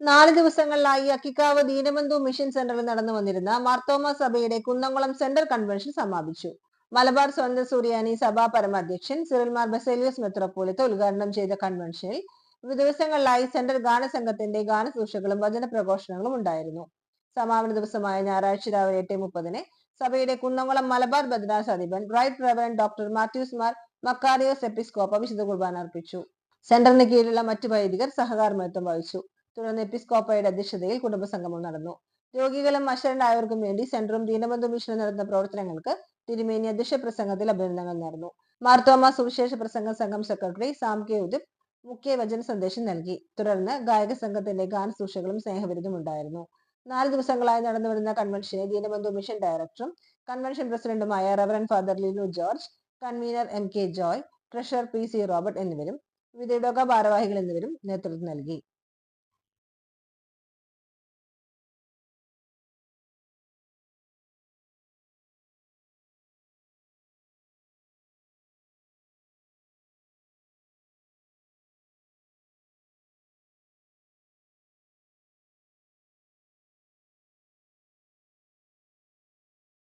നാല് ദിവസങ്ങളിലായി അക്കിക്കാവ് ദീനബന്ധു മിഷൻ സെന്ററിൽ നടന്നു വന്നിരുന്ന മാർത്തോമ സഭയുടെ കുന്നംകുളം സെന്റർ കൺവെൻഷൻ സമാപിച്ചു. മലബാർ സ്വതന്ത്ര സൂര്യാനി സഭാ പരമാധ്യക്ഷൻ സിറിൽമാർ ബസേലിയസ് മെത്രോപോലിത്ത ഉദ്ഘാടനം ചെയ്ത കൺവെൻഷനിൽ ദിവസങ്ങളിലായി സെന്റർ ഗാനസംഘത്തിന്റെ ഗാനസൂക്ഷകളും വചന പ്രഘോഷണങ്ങളും ഉണ്ടായിരുന്നു. സമാപന ദിവസമായ ഞായറാഴ്ച രാവിലെ എട്ട് മുപ്പതിന് സഭയുടെ കുന്നംകുളം മലബാർ ബദ്രാസ് അധിപൻ right reverend doctor Mathews Mar Makarios Episcopa വിശുദ്ധ കുർബാന അർപ്പിച്ചു. സെന്ററിന് കീഴിലുള്ള മറ്റു വൈദികർ സഹകാരമത്വം വഹിച്ചു. തുടർന്ന് എപ്പിസ്കോപ്പയുടെ അധ്യക്ഷതയിൽ കുടുംബസംഗമം നടന്നു. രോഗികളും അശരണ്ടായവർക്കും വേണ്ടി സെന്ററും ദീനബന്ധു മിഷനും നടത്തുന്ന പ്രവർത്തനങ്ങൾക്ക് തിരുമേനി അധ്യക്ഷ പ്രസംഗത്തിൽ അഭിനന്ദനങ്ങൾ നേർന്നു. മാർത്തോമ സുവിശേഷ പ്രസംഗ സംഘം സെക്രട്ടറി സാം കെ ഉദിപ് മുഖ്യ വചന സന്ദേശം നൽകി. തുടർന്ന് ഗായക സംഘത്തിന്റെ ഗാനസൂക്ഷകളും സ്നേഹവിരുദ്ധം ഉണ്ടായിരുന്നു. നാല് ദിവസങ്ങളായി നടന്നുവരുന്ന കൺവെൻഷനെ ദീനബന്ധു മിഷൻ ഡയറക്ടറും കൺവെൻഷൻ പ്രസിഡന്റുമായ reverend father Linu George convener M K Joy treasurer P C Robert എന്നിവരും വിവിധ ഭാരവാഹികൾ എന്നിവരും നേതൃത്വം നൽകി.